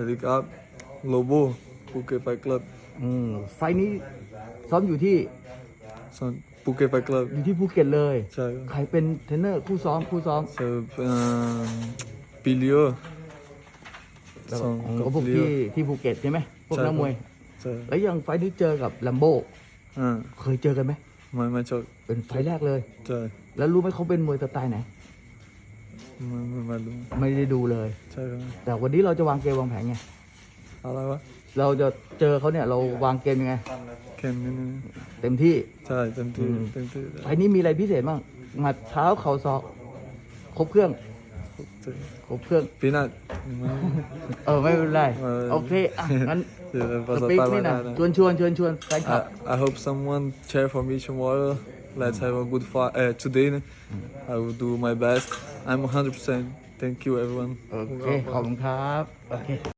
วัสดีครับโลโบภูเก็ตไฟคลับอืมไฟล์นี้ซ้อมอยู่ที่ส่วนภูเก็ตไฟคลับอยู่ที่ภูเก็ตเลย ใช่ครับใครเป็นเทรนเนอร์คู่ซ้อมคู่ซ้อมเจอเอ่อปิลิโอแล้วสองของกับพวกปิลิโอ ที่ที่ภูเก็ตใช่ไหมพวกใช่นักมวยใช่แล้วยังไฟล์นี้เจอกับลัมโบอ่าเคยเจอกันไหมไม่ไม่ชอบเป็นไฟล์แรกเลย ใช่แล้วรู้ไหมเขาเป็นมวยสไตล์ไหนไม่ไม่ ไม่รู้ไม่ได้ดูเลย ใช่ครับแต่วันนี้เราจะวางเกมวางแผนไงอะไรวะเราจะเจอเขาเนี่ยเราวางเกมยังไงแค่นี้นะเต็มที่ใช่เต็มที่อืมเต็มที่ไฟล์นี้มีอะไรพิเศษบ้างหมัดเท้าเข่าศอกครบเครื่องครบเครื่องปีหน้าเออไม่เป็นไรเออโอเคอะงั้นเดี๋ยวสภาษาปีกใต้นี่ไม่ได้นะนะชวนชวนชวนชวนแฟนคลับ I, I hope someone cheer for me tomorrow. Let's have a good fight uh, today. I will do my best. I'm 100%. Thank you, everyone. โอเค ขอบคุณครับ โอเค